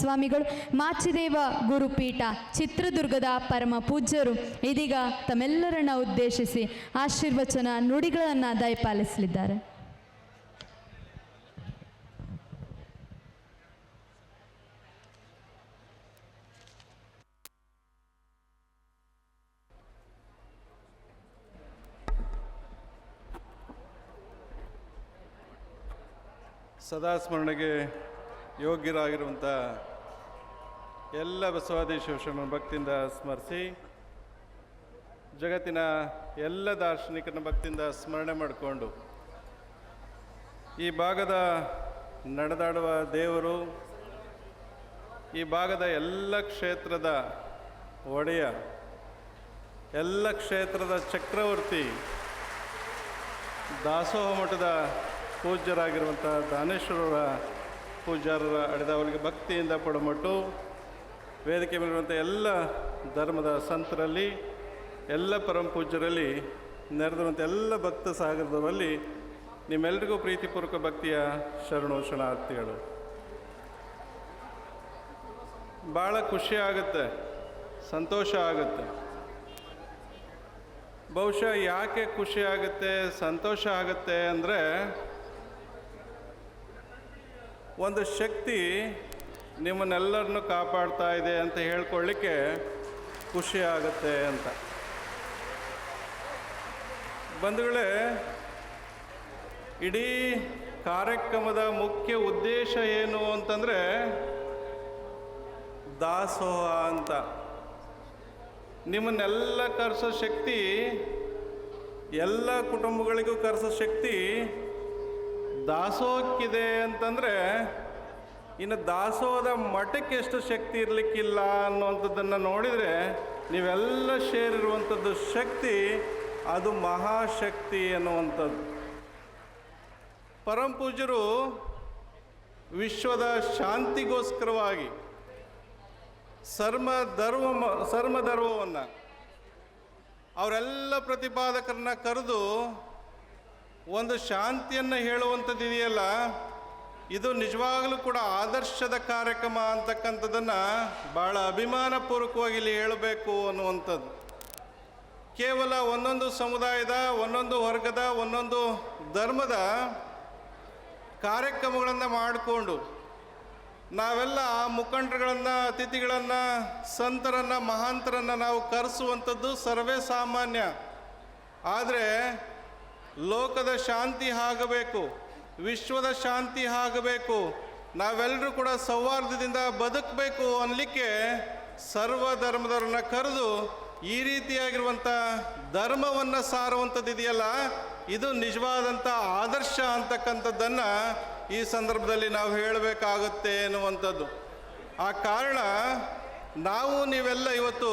ಸ್ವಾಮಿಗಳು ಮಾಚಿದೇವ ಗುರುಪೀಠ ಚಿತ್ರದುರ್ಗದ ಪರಮ ಪೂಜ್ಯರು ಇದೀಗ ತಮ್ಮೆಲ್ಲರನ್ನ ಉದ್ದೇಶಿಸಿ ಆಶೀರ್ವಚನ ನುಡಿಗಳನ್ನು ದಯಪಾಲಿಸಲಿದ್ದಾರೆ. ಸದಾ ಸ್ಮರಣೆಗೆ ಯೋಗ್ಯರಾಗಿರುವಂಥ ಎಲ್ಲ ಬಸವಾದಿ ಶಿವಶರಣ ಭಕ್ತಿಯಿಂದ ಸ್ಮರಿಸಿ, ಜಗತ್ತಿನ ಎಲ್ಲ ದಾರ್ಶನಿಕನ ಭಕ್ತಿಯಿಂದ ಸ್ಮರಣೆ ಮಾಡಿಕೊಂಡು, ಈ ಭಾಗದ ನಡೆದಾಡುವ ದೇವರು, ಈ ಭಾಗದ ಎಲ್ಲ ಕ್ಷೇತ್ರದ ಒಡೆಯ, ಎಲ್ಲ ಕ್ಷೇತ್ರದ ಚಕ್ರವರ್ತಿ ದಾಸೋಹ ಮಠದ ಪೂಜ್ಯರಾಗಿರುವಂಥ ದಾನೇಶ್ವರರ ಪೂಜ್ಯರ ಅಡಿದವರಿಗೆ ಭಕ್ತಿಯಿಂದ ಪಡಮಟ್ಟು ವೇದಿಕೆ ಮೇಲಿರುವಂಥ ಎಲ್ಲ ಧರ್ಮದ ಸಂತರಲ್ಲಿ, ಎಲ್ಲ ಪರಮ ಪೂಜ್ಯರಲ್ಲಿ, ನೆರೆದಿರುವಂಥ ಎಲ್ಲ ಭಕ್ತ ಸಾಗರದಲ್ಲಿ ನಿಮ್ಮೆಲ್ಲರಿಗೂ ಪ್ರೀತಿಪೂರ್ವಕ ಭಕ್ತಿಯ ಶರಣು ಶರಣಾರ್ಥಿಗಳು ಭಾಳ ಖುಷಿ ಆಗುತ್ತೆ, ಸಂತೋಷ ಆಗುತ್ತೆ. ಬಹುಶಃ ಯಾಕೆ ಖುಷಿ ಆಗುತ್ತೆ, ಸಂತೋಷ ಆಗುತ್ತೆ ಅಂದರೆ ಒಂದು ಶಕ್ತಿ ನಿಮ್ಮನ್ನೆಲ್ಲರನ್ನು ಕಾಪಾಡ್ತಾ ಇದೆ ಅಂತ ಹೇಳ್ಕೊಳ್ಳಿಕ್ಕೆ ಖುಷಿ ಆಗುತ್ತೆ ಅಂತ. ಬಂಧುಗಳೇ, ಇಡೀ ಕಾರ್ಯಕ್ರಮದ ಮುಖ್ಯ ಉದ್ದೇಶ ಏನು ಅಂತಂದರೆ ದಾಸೋಹ ಅಂತ. ನಿಮ್ಮನ್ನೆಲ್ಲ ಕರೆಸೋ ಶಕ್ತಿ, ಎಲ್ಲ ಕುಟುಂಬಗಳಿಗೂ ಕರೆಸೋ ಶಕ್ತಿ ದಾಸೋಹಕ್ಕಿದೆ ಅಂತಂದರೆ, ಇನ್ನು ದಾಸೋಹದ ಮಠಕ್ಕೆ ಎಷ್ಟು ಶಕ್ತಿ ಇರಲಿಕ್ಕಿಲ್ಲ ಅನ್ನುವಂಥದ್ದನ್ನು ನೋಡಿದರೆ, ನೀವೆಲ್ಲ ಸೇರಿರುವಂಥದ್ದು ಶಕ್ತಿ, ಅದು ಮಹಾಶಕ್ತಿ ಅನ್ನುವಂಥದ್ದು ಪರಂಪೂಜರು ವಿಶ್ವದ ಶಾಂತಿಗೋಸ್ಕರವಾಗಿ ಸರ್ಮ ಧರ್ಮ ಸರ್ಮ ಧರ್ಮವನ್ನು ಅವರೆಲ್ಲ ಪ್ರತಿಪಾದಕರನ್ನ ಕರೆದು ಒಂದು ಶಾಂತಿಯನ್ನು ಹೇಳುವಂಥದ್ದು ಇದೆಯಲ್ಲ? ಇದು ನಿಜವಾಗಲೂ ಕೂಡ ಆದರ್ಶದ ಕಾರ್ಯಕ್ರಮ ಅಂತಕ್ಕಂಥದ್ದನ್ನು ಭಾಳ ಅಭಿಮಾನಪೂರ್ವಕವಾಗಿ ಇಲ್ಲಿ ಹೇಳಬೇಕು ಅನ್ನುವಂಥದ್ದು. ಕೇವಲ ಒಂದೊಂದು ಸಮುದಾಯದ, ಒಂದೊಂದು ವರ್ಗದ, ಒಂದೊಂದು ಧರ್ಮದ ಕಾರ್ಯಕ್ರಮಗಳನ್ನು ಮಾಡಿಕೊಂಡು ನಾವೆಲ್ಲ ಮುಖಂಡರುಗಳನ್ನು, ಅತಿಥಿಗಳನ್ನು, ಸಂತರನ್ನು, ಮಹಾಂತರನ್ನು ನಾವು ಕರೆಸುವಂಥದ್ದು ಸರ್ವೇ ಸಾಮಾನ್ಯ. ಆದರೆ ಲೋಕದ ಶಾಂತಿ ಆಗಬೇಕು, ವಿಶ್ವದ ಶಾಂತಿ ಆಗಬೇಕು, ನಾವೆಲ್ಲರೂ ಕೂಡ ಸೌಹಾರ್ದದಿಂದ ಬದುಕಬೇಕು ಅನ್ನಲಿಕ್ಕೆ ಸರ್ವ ಧರ್ಮದವ್ರನ್ನ ಕರೆದು ಈ ರೀತಿಯಾಗಿರುವಂಥ ಧರ್ಮವನ್ನು ಸಾರುವಂಥದ್ದು ಇದೆಯಲ್ಲ ಇದು ನಿಜವಾದಂಥ ಆದರ್ಶ ಅಂತಕ್ಕಂಥದ್ದನ್ನು ಈ ಸಂದರ್ಭದಲ್ಲಿ ನಾವು ಹೇಳಬೇಕಾಗುತ್ತೆ ಎನ್ನುವಂಥದ್ದು. ಆ ಕಾರಣ ನಾವು ನೀವೆಲ್ಲ ಇವತ್ತು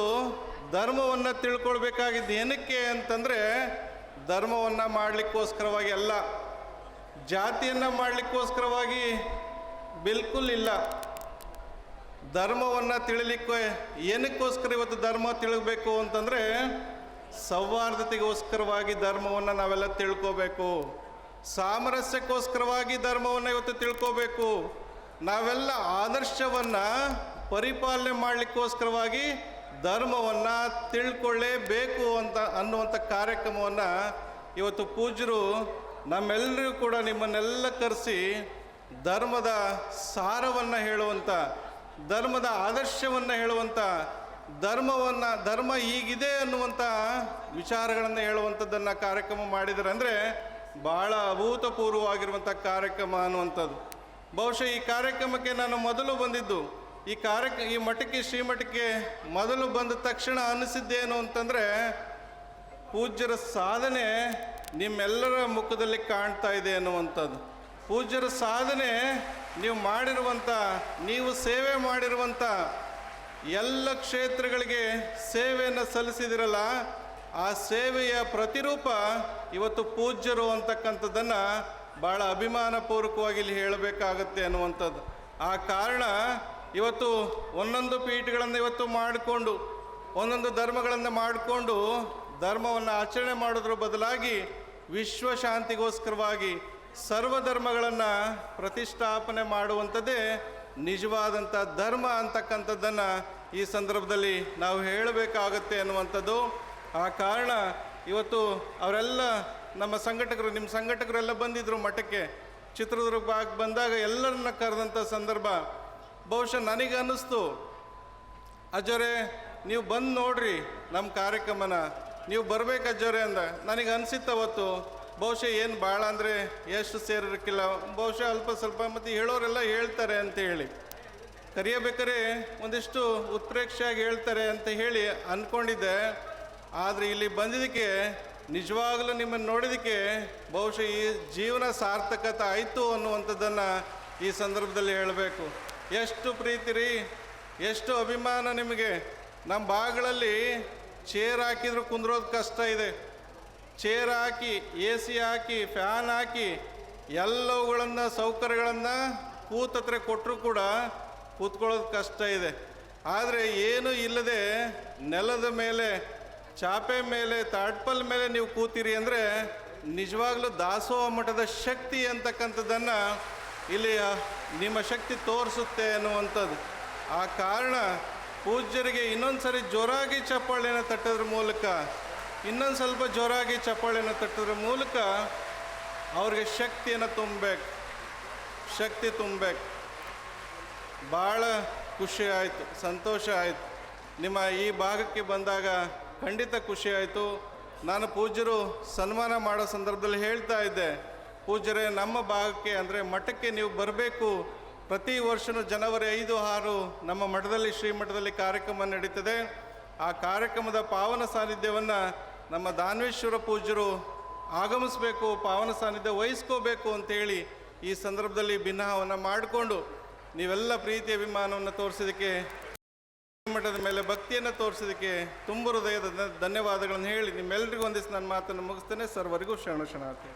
ಧರ್ಮವನ್ನು ತಿಳ್ಕೊಳ್ಬೇಕಾಗಿದ್ದು ಏನಕ್ಕೆ ಅಂತಂದರೆ ಧರ್ಮವನ್ನು ಮಾಡಲಿಕ್ಕೋಸ್ಕರವಾಗಿ ಅಲ್ಲ, ಜಾತಿಯನ್ನು ಮಾಡಲಿಕ್ಕೋಸ್ಕರವಾಗಿ ಬಿಲ್ಕುಲ್ ಇಲ್ಲ. ಧರ್ಮವನ್ನು ತಿಳಿಲಿಕ್ಕೆ ಏನಕ್ಕೋಸ್ಕರ ಇವತ್ತು ಧರ್ಮ ತಿಳಿಬೇಕು ಅಂತಂದರೆ ಸೌಹಾರ್ದತೆಗೋಸ್ಕರವಾಗಿ ಧರ್ಮವನ್ನು ನಾವೆಲ್ಲ ತಿಳ್ಕೋಬೇಕು. ಸಾಮರಸ್ಯಕ್ಕೋಸ್ಕರವಾಗಿ ಧರ್ಮವನ್ನು ಇವತ್ತು ತಿಳ್ಕೋಬೇಕು. ನಾವೆಲ್ಲ ಆದರ್ಶವನ್ನು ಪರಿಪಾಲನೆ ಮಾಡಲಿಕ್ಕೋಸ್ಕರವಾಗಿ ಧರ್ಮವನ್ನು ತಿಳ್ಕೊಳ್ಳೇಬೇಕು ಅಂತ ಅನ್ನುವಂಥ ಕಾರ್ಯಕ್ರಮವನ್ನು ಇವತ್ತು ಪೂಜ್ಯರು ನಮ್ಮೆಲ್ಲರಿಗೂ ಕೂಡ ನಿಮ್ಮನ್ನೆಲ್ಲ ಕರೆಸಿ ಧರ್ಮದ ಸಾರವನ್ನು ಹೇಳುವಂಥ ಧರ್ಮದ ಆದರ್ಶವನ್ನು ಹೇಳುವಂಥ ಧರ್ಮವನ್ನು, ಧರ್ಮ ಹೀಗಿದೆ ಅನ್ನುವಂಥ ವಿಚಾರಗಳನ್ನು ಹೇಳುವಂಥದ್ದನ್ನು ಕಾರ್ಯಕ್ರಮ ಮಾಡಿದರೆ ಅಂದರೆ ಭಾಳ ಅಭೂತಪೂರ್ವವಾಗಿರುವಂಥ ಕಾರ್ಯಕ್ರಮ ಅನ್ನುವಂಥದ್ದು. ಬಹುಶಃ ಈ ಕಾರ್ಯಕ್ರಮಕ್ಕೆ ನಾನು ಮೊದಲು ಬಂದಿದ್ದು ಈ ಕಾರ್ಯ ಈ ಮಠಕ್ಕೆ, ಶ್ರೀಮಠಕ್ಕೆ ಮೊದಲು ಬಂದ ತಕ್ಷಣ ಅನಿಸಿದ್ದೇನು ಅಂತಂದರೆ, ಪೂಜ್ಯರ ಸಾಧನೆ ನಿಮ್ಮೆಲ್ಲರ ಮುಖದಲ್ಲಿ ಕಾಣ್ತಾ ಇದೆ ಅನ್ನುವಂಥದ್ದು. ಪೂಜ್ಯರ ಸಾಧನೆ ನೀವು ಮಾಡಿರುವಂಥ, ನೀವು ಸೇವೆ ಮಾಡಿರುವಂಥ ಎಲ್ಲ ಕ್ಷೇತ್ರಗಳಿಗೆ ಸೇವೆಯನ್ನು ಸಲ್ಲಿಸಿದಿರಲ್ಲ, ಆ ಸೇವೆಯ ಪ್ರತಿರೂಪ ಇವತ್ತು ಪೂಜ್ಯರು ಅಂತಕ್ಕಂಥದ್ದನ್ನು ಭಾಳ ಅಭಿಮಾನಪೂರ್ವಕವಾಗಿ ಇಲ್ಲಿ ಹೇಳಬೇಕಾಗತ್ತೆ ಅನ್ನುವಂಥದ್ದು. ಆ ಕಾರಣ ಇವತ್ತು ಒಂದೊಂದು ಪೀಠಗಳನ್ನು ಇವತ್ತು ಮಾಡಿಕೊಂಡು, ಒಂದೊಂದು ಧರ್ಮಗಳನ್ನು ಮಾಡಿಕೊಂಡು ಧರ್ಮವನ್ನು ಆಚರಣೆ ಮಾಡೋದ್ರ ಬದಲಾಗಿ ವಿಶ್ವಶಾಂತಿಗೋಸ್ಕರವಾಗಿ ಸರ್ವ ಧರ್ಮಗಳನ್ನು ಪ್ರತಿಷ್ಠಾಪನೆ ಮಾಡುವಂಥದ್ದೇ ನಿಜವಾದಂಥ ಧರ್ಮ ಅಂತಕ್ಕಂಥದ್ದನ್ನು ಈ ಸಂದರ್ಭದಲ್ಲಿ ನಾವು ಹೇಳಬೇಕಾಗತ್ತೆ ಅನ್ನುವಂಥದ್ದು. ಆ ಕಾರಣ ಇವತ್ತು ಅವರೆಲ್ಲ ನಮ್ಮ ಸಂಘಟಕರು, ನಿಮ್ಮ ಸಂಘಟಕರೆಲ್ಲ ಬಂದಿದ್ದರು ಮಠಕ್ಕೆ. ಚಿತ್ರದುರ್ಗ ಭಾಗ ಬಂದಾಗ ಎಲ್ಲರನ್ನ ಕರೆದಂಥ ಸಂದರ್ಭ. ಬಹುಶಃ ನನಗೆ ಅನ್ನಿಸ್ತು. ಅಜ್ಜರೇ, ನೀವು ಬಂದು ನೋಡ್ರಿ ನಮ್ಮ ಕಾರ್ಯಕ್ರಮನ. ನೀವು ಬರ್ಬೇಕು ಅಜ್ಜರೇ ಅಂದ. ನನಗೆ ಅನಿಸಿತ್ತು ಅವತ್ತು. ಬಹುಶಃ ಏನು ಭಾಳ ಅಂದರೆ ಎಷ್ಟು ಸೇರಿರಕ್ಕಿಲ್ಲ ಬಹುಶಃ ಅಲ್ಪ ಸ್ವಲ್ಪ ಮತ್ತು ಹೇಳೋರೆಲ್ಲ ಹೇಳ್ತಾರೆ ಅಂತ ಹೇಳಿ. ಕರೆಯಬೇಕಾದ್ರೆ ಒಂದಿಷ್ಟು ಉತ್ಪ್ರೇಕ್ಷೆಯಾಗಿ ಹೇಳ್ತಾರೆ ಅಂತ ಹೇಳಿ ಅಂದ್ಕೊಂಡಿದ್ದೆ ಆದರೆ ಇಲ್ಲಿ ಬಂದಿದ್ದಕ್ಕೆ, ನಿಜವಾಗಲೂ ನಿಮ್ಮನ್ನು ನೋಡಿದ್ದಕ್ಕೆ ಬಹುಶಃ ಈ ಜೀವನ ಸಾರ್ಥಕತೆ ಆಯಿತು ಅನ್ನುವಂಥದ್ದನ್ನು ಈ ಸಂದರ್ಭದಲ್ಲಿ ಹೇಳಬೇಕು. ಎಷ್ಟು ಪ್ರೀತಿ ರೀ? ಎಷ್ಟು ಅಭಿಮಾನ ನಿಮಗೆ? ನಮ್ಮ ಭಾಗಗಳಲ್ಲಿ ಚೇರ್ ಹಾಕಿದ್ರು ಕುಂದ್ರೋದು ಕಷ್ಟ ಇದೆ. ಚೇರ್ ಹಾಕಿ ಎ ಸಿ ಹಾಕಿ ಫ್ಯಾನ್ ಹಾಕಿ, ಎಲ್ಲವುಗಳನ್ನು, ಸೌಕರ್ಯಗಳನ್ನು ಕೂತತ್ರ ಕೊಟ್ಟರು ಕೂಡ ಕೂತ್ಕೊಳ್ಳೋದು ಕಷ್ಟ ಇದೆ. ಆದರೆ ಏನು ಇಲ್ಲದೆ ನೆಲದ ಮೇಲೆ, ಚಾಪೆ ಮೇಲೆ ತಾಟ್ಪಲ್ ಮೇಲೆ ನೀವು ಕೂತೀರಿ ಅಂದರೆ ನಿಜವಾಗ್ಲೂ ದಾಸೋಹ ಮಠದ ಶಕ್ತಿ ಅಂತಕ್ಕಂಥದ್ದನ್ನು ಇಲ್ಲಿ ನಿಮ್ಮ ಶಕ್ತಿ ತೋರಿಸುತ್ತೆ ಅನ್ನುವಂಥದ್ದು ಆ ಕಾರಣ ಪೂಜ್ಯರಿಗೆ ಇನ್ನೊಂದು ಸರಿ ಜೋರಾಗಿ ಚಪ್ಪಾಳೆಯನ್ನು ತಟ್ಟೋದ್ರ ಮೂಲಕ, ಇನ್ನೊಂದು ಸ್ವಲ್ಪ ಜೋರಾಗಿ ಚಪ್ಪಾಳೆಯನ್ನು ತಟ್ಟೋದ್ರ ಮೂಲಕ ಅವ್ರಿಗೆ ಶಕ್ತಿಯನ್ನು ತುಂಬಬೇಕು. ಶಕ್ತಿ ತುಂಬಬೇಕು. ಭಾಳ ಖುಷಿ ಆಯಿತು, ಸಂತೋಷ ಆಯಿತು. ನಿಮ್ಮ ಈ ಭಾಗಕ್ಕೆ ಬಂದಾಗ ಖಂಡಿತ ಖುಷಿ ಆಯಿತು. ನಾನು ಪೂಜ್ಯರು ಸನ್ಮಾನ ಮಾಡೋ ಸಂದರ್ಭದಲ್ಲಿ ಹೇಳ್ತಾ ಇದ್ದೆ ಪೂಜ್ಯರೇ, ನಮ್ಮ ಭಾಗಕ್ಕೆ ಅಂದರೆ ಮಠಕ್ಕೆ ನೀವು ಬರಬೇಕು. ಪ್ರತಿ ವರ್ಷನೂ ಜನವರಿ ಐದು, ಆರು ನಮ್ಮ ಮಠದಲ್ಲಿ ಶ್ರೀಮಠದಲ್ಲಿ ಕಾರ್ಯಕ್ರಮ ನಡೀತದೆ. ಆ ಕಾರ್ಯಕ್ರಮದ ಪಾವನ ಸಾನ್ನಿಧ್ಯವನ್ನು ನಮ್ಮ ದಾನ್ವೇಶ್ವರ ಪೂಜ್ಯರು ಆಗಮಿಸಬೇಕು, ಪಾವನ ಸಾನ್ನಿಧ್ಯ ವಹಿಸ್ಕೋಬೇಕು ಅಂತೇಳಿ ಈ ಸಂದರ್ಭದಲ್ಲಿ ಭಿನ್ನಹವನ್ನು ಮಾಡಿಕೊಂಡು ನೀವೆಲ್ಲ ಪ್ರೀತಿ ಅಭಿಮಾನವನ್ನು ತೋರಿಸಿದ್ದಕ್ಕೆ ಮಠದ ಮೇಲೆ ಭಕ್ತಿಯನ್ನು ತೋರಿಸಿದ್ದಕ್ಕೆ ತುಂಬ ಹೃದಯದ ಧನ್ಯವಾದಗಳನ್ನು ಹೇಳಿ ನಿಮ್ಮೆಲ್ಲರಿಗೂ ಒಂದಿಷ್ಟು ನನ್ನ ಮಾತನ್ನು ಮುಗಿಸ್ತೇನೆ. ಸರ್ವರಿಗೂ ಶರಣ ಶರಣಾರ್ಥಿ.